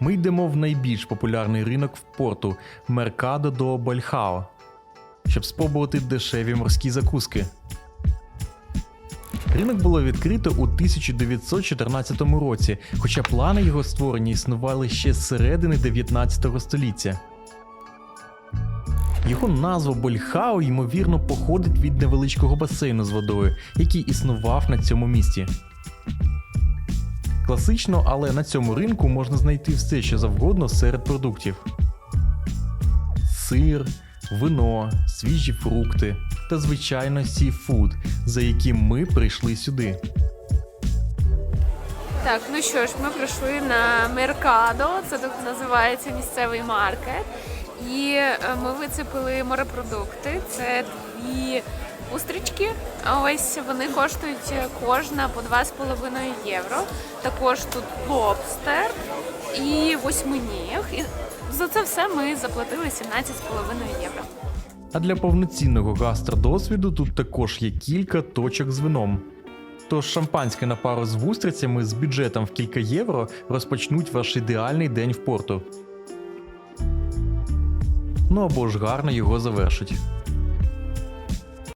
Ми йдемо в найбільш популярний ринок в порту Меркадо до Бальхао, щоб спробувати дешеві морські закуски. Ринок було відкрито у 1914 році, хоча плани його створення існували ще з середини 19 століття. Його назва Больхао, ймовірно, походить від невеличкого басейну з водою, який існував на цьому місці. Класично, але на цьому ринку можна знайти все, що завгодно серед продуктів: сир, вино, свіжі фрукти та, звичайно, сіфуд, за яким ми прийшли сюди. Так, ну що ж, ми прийшли на Меркадо, це тут називається місцевий маркет. І е, ми вицепили морепродукти. Це дві устрічки. Ось вони коштують е, кожна по 2,5 євро. Також тут лобстер і восьминіг. І за це все ми заплатили 17,5 євро. А для повноцінного гастродосвіду тут також є кілька точок з вином. Тож шампанське на пару з вустрицями з бюджетом в кілька євро розпочнуть ваш ідеальний день в порту. Ну або ж гарно його завершить.